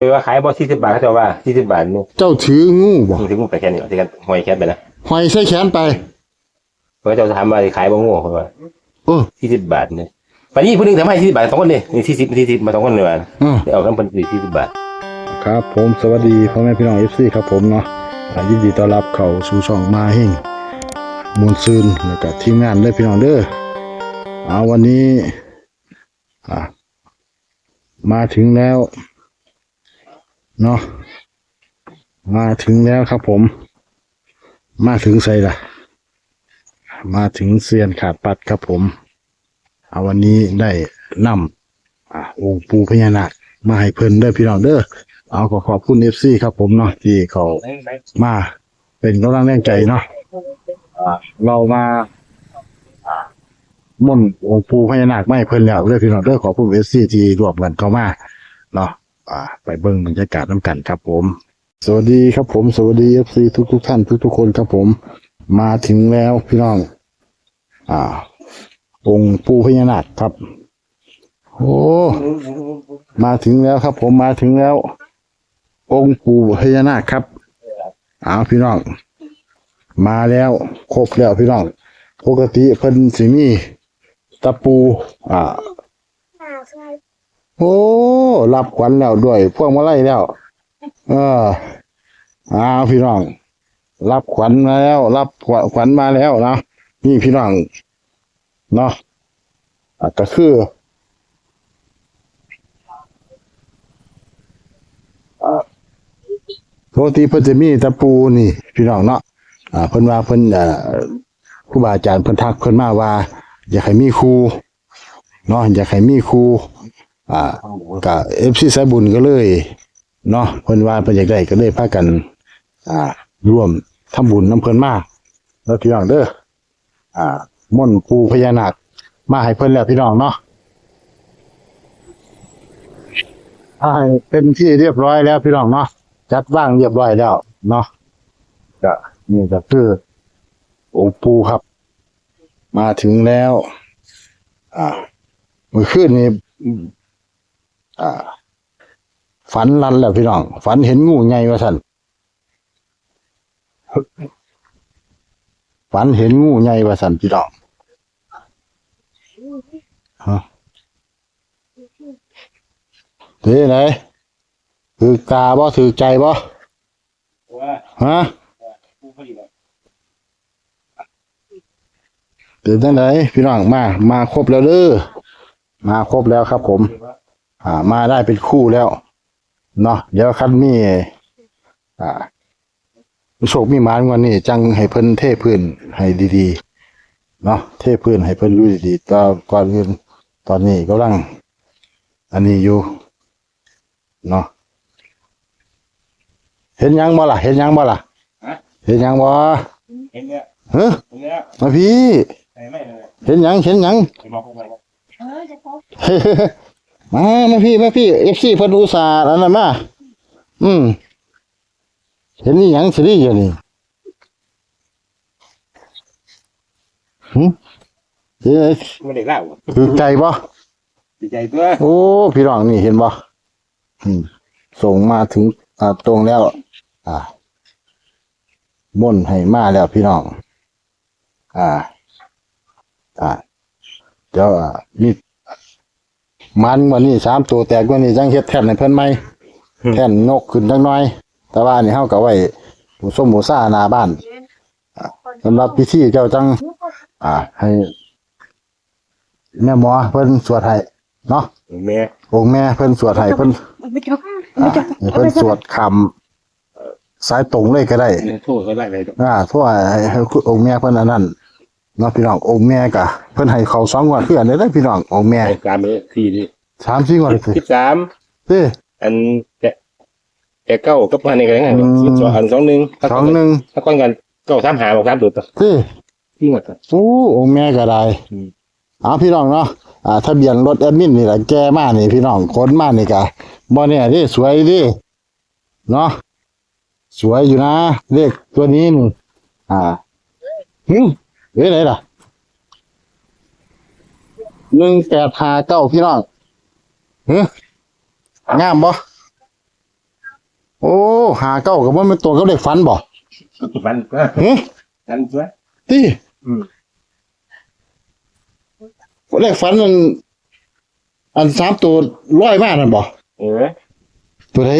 คือว่าขายบอสี่สิบบาทเขาจะว่าสี่สิบบาทนี่เจ้าถืองูบ่ถึงมึงไปแค่นี้ที่กันหอยแค่ไปนะหอยใส่แขนไปเขาจะถามว่าขายบ่งูเขาว่าเออสี่สิบบาทเนี่ยวันนี้ผู้หนึงทำให้สี่สิบบาทสองคนนี่นี่สี่สิบสี่สิบมาสองคนเลยว่ะเออเอาคำเป็นสี่สิบบาท ครับ ผมสวัสดีพ่อแม่พี่น้องเอฟซีครับผมเนาะอ่ายินดีต้อนรับเข้าสู่ช่องมาเฮงมูลซืนแล้วก็ทีมงานด้วยพี่น้องเด้อเอาวันนี้อ่ามาถึงแล้ว เนาะมาถึงแล้วครับผม มาถึงใส่ละมาถึงเซียนขาดปัดครับผมเอาวันนี้ได้นำองค์ปูพญานาคมาให้เพิ่นเด้อพี่น้องเด้อเอาขอขอบคุณเอฟซีครับผมเนาะที่เขามาเป็นกำลังแรงใจเนาะเรามาอ่าม่นองค์ปูพญานาคไม่เพิ่นแล้วเด้อพี่น้องเด้อขอบคุณเอฟซีที่รวมกันเข้ามาเนาะ อ่า ไปเบิ่งบรรยากาศน้ำกันครับผม สวัสดีครับผม สวัสดีเอฟซีทุกทุกท่านทุกทุกคนครับผม มาถึงแล้วพี่น้อง อ่า องค์ปูพญานาคครับ โอ้ มาถึงแล้วครับ ผมมาถึงแล้ว องค์ปูพญานาคครับอ้าวพี่น้อง มาแล้วครบแล้วพี่น้อง ปกติเพิ่นสิมีตะปู อ่า โอ้รับขวัญแล้วด้วยพวกมาไล่แล้ว เอออ้าวพี่น้อง รับขวัญมาแล้ว รับขวัญมาแล้วนะนี่พี่น้องเนาะอะก็คืออ่าปกติเพิ่นจะมีตะปูนี่ พี่น้องเนาะอ่าเพิ่นว่าเพิ่นอ่อครูบาอาจารย์เพิ่นทักเพิ่นมาว่า อยากให้มีครูเนาะอยากให้มีครู อ่าก็เอฟซีสายบุญก็เลยเนาะเพิ่นว่าเพิ่นอยากได้ก็เลยพากัน อ่า ร่วมทำบุญน้ำเพิ่นมาแล้วพี่น้องเด้ออ่าม่อนต์ปูพญานาคมาให้เพิ่นแล้วพี่น้องเนาะให้เป็นที่เรียบร้อยแล้วพี่น้องเนาะจัดว่างเรียบร้อยแล้ว เนาะก็นี่ก็คือองค์ปูครับ มาถึงแล้ว อ่าเมื่อคืนนี้อ่า ฝันรันแล้วพี่น้อง ฝันเห็นงูใหญ่ว่าสั่นฝันเห็นงูใหญ่ว่าสันพี่น้องฮะเฮ้ไหนถือกาบ่ถือใจบ่ฮะผู้ผลิตเป็นจังไดพี่น้องมา มาครบแล้วเด้อมาครบแล้วครับผม อ่า มาได้เป็นคู่แล้ว เนาะเดี๋ยวคันมี อ่าโชคมีหมานกวันนี้ จังให้เพิ่นเทพื้นให้ดีๆ เนาะเทพื้นให้เพิ่นรู้ดีๆตอนก่อนอื่นตอนนี้กำลัง อันนี้อยู่ เนาะเห็นยังบ่ล่ะ เห็นยังบ่ล่ะฮะเห็นยังบ่เห็นเนี่ยเฮ้ยเห็นเนี่ยมาพี่ไหนไม่เลยเห็นยัง เห็นยังไปมองเข้า ไปเออจะพบมามาพี่มาพี่เอฟซีเพิ่นอุตส่าห์อันนั้นมาอืมเห็นนี่ยังสิได้อยู่นี่หึเฮ้ยไม่ได้เล่าคือใจบ่ ดีใจตัวโอ้ พี่น้องนี่เห็นบ่อืมส่งมาถึงอ่าตรงแล้ว อ่าม่นต์ให้มาแล้วพี่น้อง อ่า อ่า เดี๋ยวอ่ามี มันวันนี้สามตัวแตกวันนี้จังเฮ็ดแท่นให้เพิ่นไหมแท่นนกขึ้นจังน้อย แต่ว่านี่เฮาก็ไว้หมูส้มหมูซ่าหน้าบ้านอ่าสำหรับพิธีเจ้าจัง อ่า ให้แม่หมอเพิ่นสวดให้เนาะแม่องค์แม่เพิ่นสวดให้เพิ่นไม่จบอ่าให้เพิ่นสวดคำเอ่อสายตรงเลยก็ได้โทษเขาไล่ไปอ่าเพราะว่าให้ให้องค์แม่เพิ่นอันนั้น เนาะพี่น้ององค์แม่ก็เพิ่นให้เขาสองงวดเพื่อนได้เลยพี่น้ององค์แม่ไอ้การมือที่นี่สามสี่งวดสิสิบสามเด้อันแกแกเก้ากับพันนี่กันไงอืมสิบสองอันสองหนึ่งสองหนึ่งถ้าก้อนกันเก้าสามหาบอกสามตัวต่อเด้ที่หมดต่อ โอ้องค์แม่ก็ได้อืม เอาพี่น้องเนาะอ่าทะเบียนรถแอดมินนี่แหละแก้มานี่พี่น้องคนมานี่ก็บ่เนี่ยดิสวยดิเนาะสวยอยู่นะเลขตัวนี้นี่อ่าหึ เอ้ยไหนล่ะหนึ่งแปดห้าเก้าพี่น้องหึงามบ่โอ้หาเก้ากับว่ามันตัวกับเลขฝันบ่ฟันก็หึฟันตัวติอืมเลขฝันมันอันสามตัวร้อยมากนั่นบ่เออตัวไหน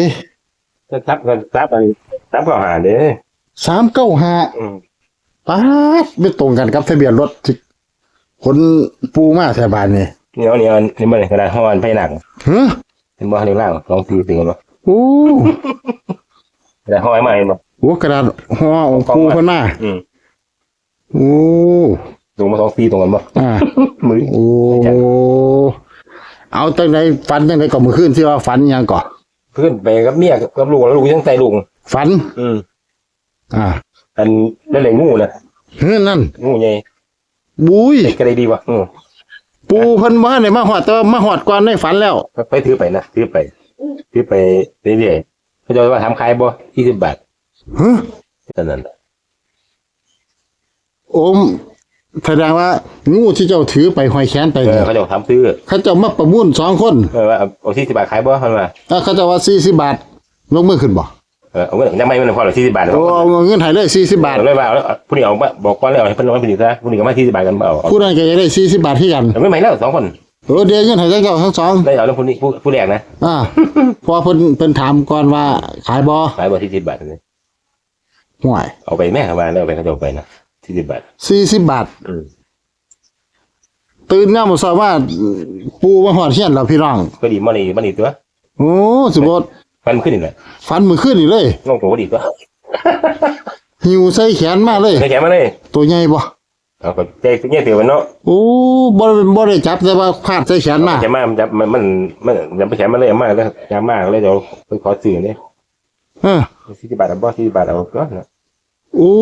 ถ้าทับกันทับอะไรทับก็หาเด้อสามเก้าห้าอืม ป๊าดไม่ตรงกันกับทะเบียนรถที่ขนปูมาแถวบ้านนี่เนียวเนี่ยวนี่มันกระดาษห่อนไผ่หนักฮะเห็นบ่เรียงล่างลองตีถึงกันบ่โอ้กระดาษห่อไอ้มาเห็นบ่โหกระดาษห่อองปูเพิ่นมาอืมโอ้ลงมาสองตีตรงกันบ่อ่ามือโอ้เอาจังไดฝันจังไดก็มื้อคืนที่ว่าฝันหยังก่อเพื่อนไปกับเมียกับลูกแล้วลูกยังใจลูกฝัน อืมอ่า อันนั่นเลยงูนะเฮ้ยนั่นงูใหญ่บุ้ยเด็กก็เลยดีวะอืมปูเพิ่นบ่ได้มาฮอดแต่ว่ามาฮอดก่อนในฝันแล้ว ไปถือไปนะถือไปถือไปเรื่อยๆเขาจะว่าทำขายบ่ยี่สิบบาทฮะเท่านั้นแหละโอมแสดงว่า งูที่เจ้าถือไปห้อยแขนไปเอนี่อเขาจะทำซื้อเขาเจ้ามาประมูลสองคนเออว่าเอาเอาที่สิบบาทขายบ่เขาว่าแล้วเขาเจ้าว่า40บาทลงมือขึ้นบ่เออเอาเงินยังไม่มันพอหรอกที่สิบบาทโอ้เอาเงินให้เลย40บาทเอาเลยว่าเอาแล้วผู้นี้เอามาบอกก่อนแล้วให้เพิ่นลงมาผลิตซะผู้นี้ก็มาที่สิบบาทกันเปล่าเอาผู้นั้นก็จะได้40บาทที่กันเอาไม่ไหมแล้วสองคนโอ้เดี๋ยวเงินให้เจ้าทั้งสองได้เอาแล้วผู้นี้ผู้ผู้แรกนะอ่าเพอเพิ่นเพิ่นถามก่อนว่าขายบ่ขายบ่ที่สิบบาทนี่ห่วยเอาไปแม่ครับว่าแล้วเอาไปเขาจะเอาไปนะที่สิบบาท40บาท อืมตื่นยามมื้อเช้าว่าปูมาฮอดเฮียนแล้วพี่น้องก็ดีมันนี่มันนี่ตัวโอ้สิบ่ ฟันขึ้นอีกเลยฝันมื้อคืนนี่เลยงงตัวก็ดีตัวหิวใส่แขนมาเลยใส่แขนมาเลยตัวใหญ่บ่เอาก็ใจเงี้ยเตียวมันเนาะโอ้บ่ได้บ่ได้จับแต่ว่าพาดใส่แขนมาแขนมามันจะมันมันมันจะไปแขนมาเลยเอามาแล้วยามากเลยเดี๋ยวไปขอซื้อเนี่ยเออสี่สิบบาทเอาบ่สี่สิบบาทเอาก็นะโอ้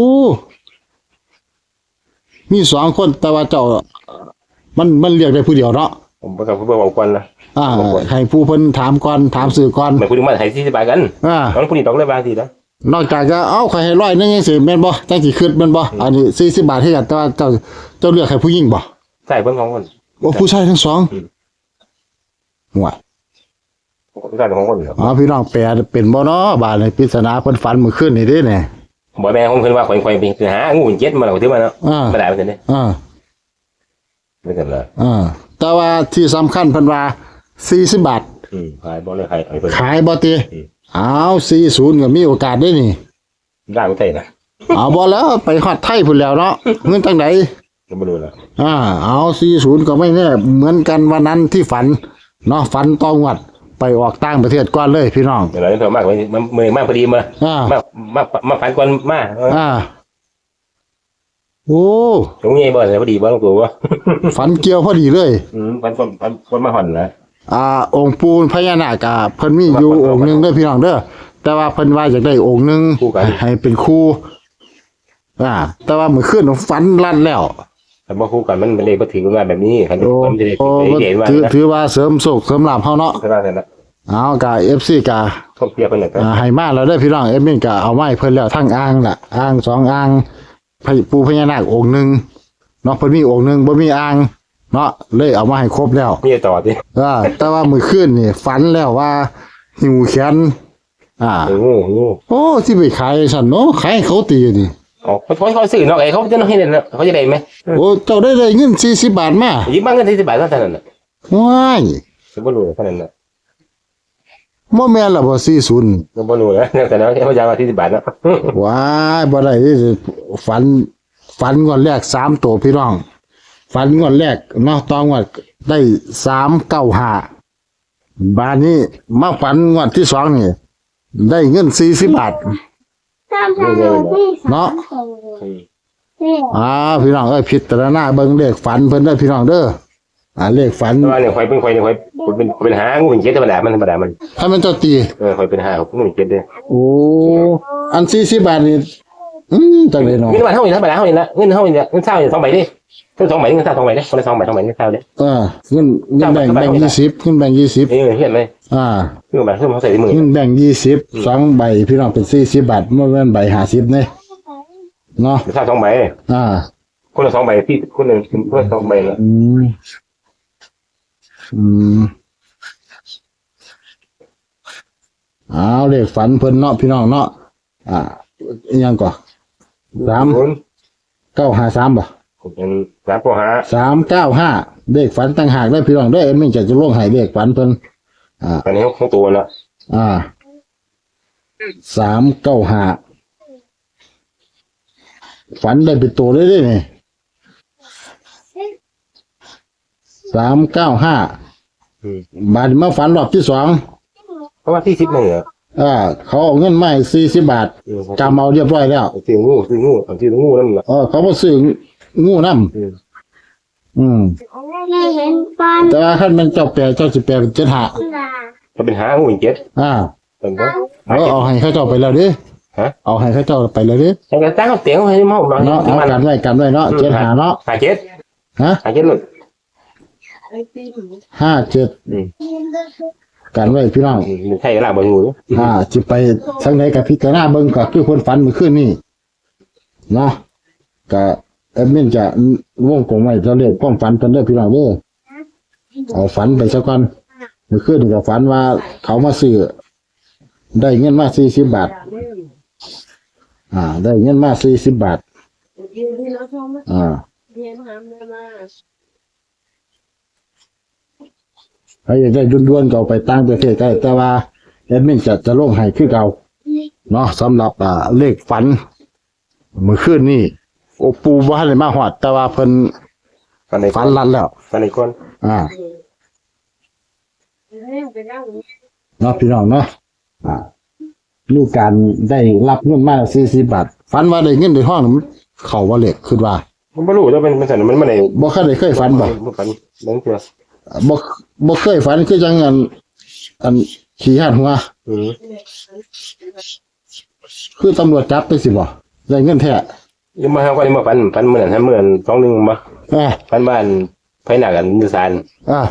มีสองคนแต่ว่าเจ้า มันมันเรียกได้ผู้เดียวเนาะ ผมไปกับผู้บอกก่อนนะอ่าให้ผู้เพิ่นถามก่อนถามสื่อก่อนเหมือนผู้ดึงมาให้สี่สิบบาทกันอ่าน้องผู้นี้ตอกเลยบางทีนะนอกจากจะเอ้าใครให้ร้อยหนึงจังซี่แม่นบ่จังสิขึ้นแม่นบ่อันนี้40บาทให้กันแต่ว่าเจ้าเจ้าเลือกให้ผู้หญิงบ่ใช่เพิ่นของคนโอ้ผู้ชายทั้งสองห่วยใช่ของคนเหรออ๋อพี่น้องแปลเป็นบ่เนาะบาดนี้ปริศนาเพิ่นฝันเมื่อคืนนี่เด้แน่บอกแม่ของเพิ่นว่าข่อยข่อยไปหางูเจ็ดมาแล้วถือมาเนาะอ่ามาได้เหมือนกันเนี่ยอ่าไม่กันละอ่าแต่ว่าที่สำคัญเพิ่นว่า40บาท อืมขายบ่เลยขายไอ้เพิ่น ขายบ่ติอืมอ้าว40ก็มีโอกาสได้นี่ ได้ไม่ใช่นะเอาบ่แล้วไปฮอดไทยพุ่นแล้วเนาะเงินจังไดก็ไม่รู้ละอ่าเอา40ก็ไม่แน่เหมือนกันวันนั้นที่ฝันเนาะฝันตองวัดไปออกต่างประเทศก่อนเลยพี่น้อง เดี๋ยวเราจะโทรมากไว้มันมือมากพอดีมาอ่ามามามาฝันก่อนมาอ่า โอ้ตรงนี้บ่เลยพอดีบ่ลงตัวว่าฝันเกี่ยวพอดีเลย อืมฝันก่อนฝันก่อนมาห่อนนะอ่า องค์ปูนพญานาคอะเพิ่นมีอยู่องค์หนึงเด้อพี่น้องเด้อแต่ว่าเพิ่นว่าอยากได้องค์หนึงให้เป็นครูอ่า แต่ว่ามื้อคืนฝันลั่นแล้ว แต่บ่คู่กันมันเป็นเลขบ่ถึงงานแบบนี้คันโอ้มันจะได้โอ้เห็นว่าถือนะถือว่าเสริมโศกเสริมลาภเฮาเนาะก็ได้นะเอากะ FC กะท่องเที่ยวเพิ่นน่ะอ่าให้มาแล้วได้อพี่น้องเอดมินกะเอาไม้เพิ่นแล้วทั้งอ่างล่ะอ่างสองอ่าง พญปูพญานาคองค์หนึงเนาะเพิ่นมีองค์หนึงบ่มีอ่าง เนาะเลยเอามาให้ครบแล้วมีต่อดิอ่าแต่ว่ามื้อคืนนี่ฝันแล้วว่า หิวแขนอ่างูงูโอ้ที่ไปขายซั่นเนาะขายให้เขาตีนี่อ๋อเขาเขาซื้อเนาะไอ้เขาจะให้เนี่ยเขาจะได้ไหมโอ้เจ้าได้ได้เงิน40บาทมายิบมาเงิน40บาทเท่านั้นน่ะว้ายก็บ่รู้เท่านั้นน่ะ บ่แม่นล่ะบ่40ก็บ่รู้นะแต่แล้วเขาจะมา40บาทเนาะว้ายบ่ได้ที่สิฝัน ฝันงวดแรกสามตัวพี่น้อง ฝันงวดแรกเนาะตองวดได้สามเก้าห้าบานนี้มาฝันงวดที่สองนี่ได้เงินสี่สิบบาทเนาะ อ่าพี่น้องเอ้ยพิจารณาเบิ่งเลขฝันเพิ่นเด้อพี่น้องเด้อ อ่าเลขฝันแต่ว่าเนี่ยข่อยเป็นข่อยเนี่ยข่อยเป็นเป็นหางูเจ็ดธรรมดามันธรรมดามันถ้ามันเจ้าตี เออข่อยเป็นหาของงูเจ็ดเด้โอ้อันสี่สิบบาทนี่อืมจังเลยเนาะเงินบาทเท่านี้ธรรมดาเท่านี้ละเงินเท่านี้เงินเท่านี้สองใบดิเงินสองใบเงินเท่าสองใบดิคนละสองใบสองใบเงินเท่าเด้เออเงินเงินแบ่งแบ่งยี่สิบเงินแบ่งยี่สิบเออเห็นไหมอ่าเงินบาทเงินเขาใส่ในมือเงินแบ่งยี่สิบสองใบพี่น้องเป็นสี่สิบบาทเมื่อวันใบห้าสิบเนี่ยเนาะเท่าสองใบอ่าคนละสองใบพี่คนหนึ่งเพื่อนสองใบละ อืมอืมเอาเลขฝันเพิ่นเนาะพี่น้องเนาะอ่าอิหยังก่อสามศูนย์เก้าห้าสามบ่เป็นสามปหาสามเก้าห้าเลขฝันต่างหากได้พี่น้องได้อไม่จะจะลงให้เลขฝันเพิ่นอ่า ตอนนี้ของตัวละอ่า สามเก้าห้า ฝันได้เป็นตัวเลยเด้นี่ สามเก้าห้าอืม บาทมาฝันรอบที่สองเพราะว่าที่สิบหนึ่งเหรออ่าเขาเอาเงินมาสี่สิบบาทอืมจำเอาเรียบร้อยแล้วซื้องูซื้องูเอาซื้องูนั่นแหละเออเขาบ่ซื้องูน้อืมำอืม ไม่เห็นฟันแต่ว่าขั้นมันเจ้าแปลเจ้าสิแปลเป็นเจ็ดหาก็เป็นหางูอีกเจ็ดอ่าเป็นก็เอาเอาให้เขาเจ้าไปแล้วเดิฮะ เอาให้เขาเจ้าไปแล้วเดิยังจะตั้งเตียงให้หม้อหน่อยเนาะเอากันไว้กันไว้เนาะเจ็ดหาเนาะหาเจ็ดฮะหาเจ็ดเลย ห้าเจ็ดอืมกันไว้พี่น้องอืมใช่ละบนงูอ่าจิไปทางไหนกับพิจารณาเบิ่งก็คือคนฝันเมื่อคืนนี้เนาะก็แอดมินจะวงกลมไว้จะเรียกความฝันเพิ่นเด้อพี่น้องเด้อเอาฝันไปซะก่อนเมื่อคืนนี่ก็ฝันว่าเขามาซื้อได้เงินมาสี่สิบบาท อ่า ได้เงินมาสี่สิบบาท อ่า ใครอยากได้ด่วนๆก็เอาไปต่างประเทศก็ได้แต่ว่าแอดมินจะจะลงให้คือเก่าเนาะสำหรับอ่าเลขฝันเมื่อคืนนี่โอปูบ่ทันได้มาฮอด แต่ว่าเพิ่นฟันในฝันลัดแล้ว ฟันในก้นอ่าเนาะพี่น้องเนาะอ่ามีการได้รับเงินมา40บาทฝันว่าได้เงินในห้องนี่มันเข้าว่าเลขคือว่า มันไม่รู้จะเป็นมันสันมันมันในบ่เคยได้เคยฝันบ่ฟันนั่นคือ บ่บ่เคยฝันคือจังอัน อันขี้หาดหัวอืมคือตำรวจจับไปสิบ่ได้เงินแท้ยังมาหากันมาฟันฟันเหมือนทำเหมือนสองหนึ่งมาอ่าฟันบ้านไฟหนักกันนิสานอ่า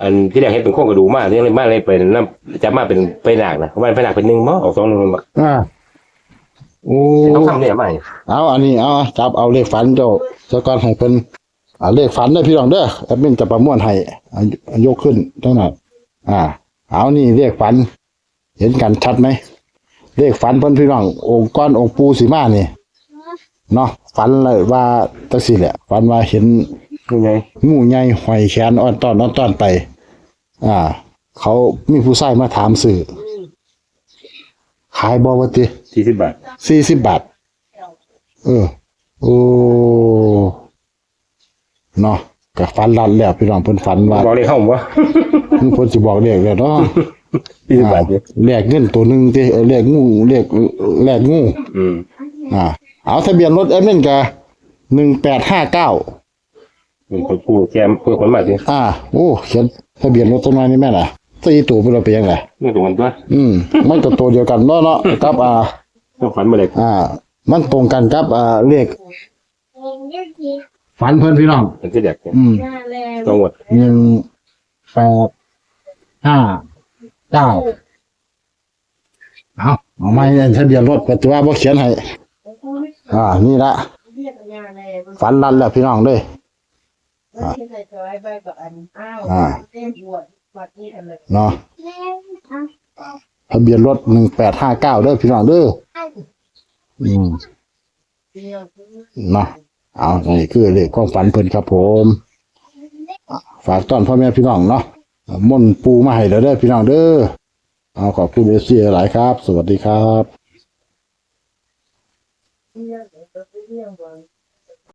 อันที่แรกเห็นเป็นโครงกระดูกมากที่เลยมาเลยเป็นน้ำจับมาเป็นไฟหนักนะวันไฟหนักเป็นหนึ่งมั้งออกสองหนึ่งมาอ่าโอ้ต้องทำเนี่ยใหม่เอาอันนี้เอาจับเอาเลขฝันเจ้าเจ้าก่อนให้เพิ่น อ่าเลขฝันได้อพี่น้องเด้อแอดมินจะประมวลให้อ่ายกขึ้นจังหน่อยอ่า เอานี่เลขฝัน เห็นกันชัดไหมเลขฝันเพิ่นพี่น้ององค์ก้อนองค์ปูสีมานี่เนาะฝันเลยว่าจังซี่แหละฝันว่าเห็นยังไงงูใหญ่หอยแขนอ่อนต้อนอ่อนต้อนไป อ่า เขามีผู้ชายมาถามสื่อขายบอวติสี่สิบบาทสี่สิบบาท เออ โอ้ เนาะกับฟันรันแล้วพี่น้องเพิ่นฝันว่าบอกเลยเข้าผมว่าเพิ่นสิบอกเลขแล้วเนาะสี่สิบบาทเนี่ยแลกเงินตัวหนึงติเออแลกงูแลกแลกงูอืมอ่า เอาทะเบียนรถเอเมนกะหนึ่งแปดห้าเก้าเป็นคนพูดแกมพูดคนมาสิอ่าโอ้เขียนทะเบียนรถตัวน้อยนี่แม่นล่ะสี่ตัวเพิ่นเอาไปยังไงเรื่องตรงกันตัวอืมมันก็ตัวเดียวกันเนาะเนาะกับอ่าต้องฝันมาเลยอ่า มันตรงกันกับอ่าเลข ฝันเพิ่นพี่น้องเป็นที่เด็กเนี่ยอืมต้องหมดหนึ่งแปดห้าเก้าเอาเอาไม่ทะเบียนรถปัจจุบันบ่เขียนให้อ่านี่ละฝันรันแล้วพี่น้องเลยอ่าเนาะทะเบียนรถหนึ่งแปดห้าเก้าเด้อพี่น้องเด้ออืมเนาะ เอานี่คือเลขความฝันเพิ่นครับผมฝากต้อนพ่อแม่พี่น้องเนาะม่นปูมาให้แล้วเด้อพี่น้องเด้อเอาขอบคุณเอเซียหลายครับ สวัสดีครับ Yeah.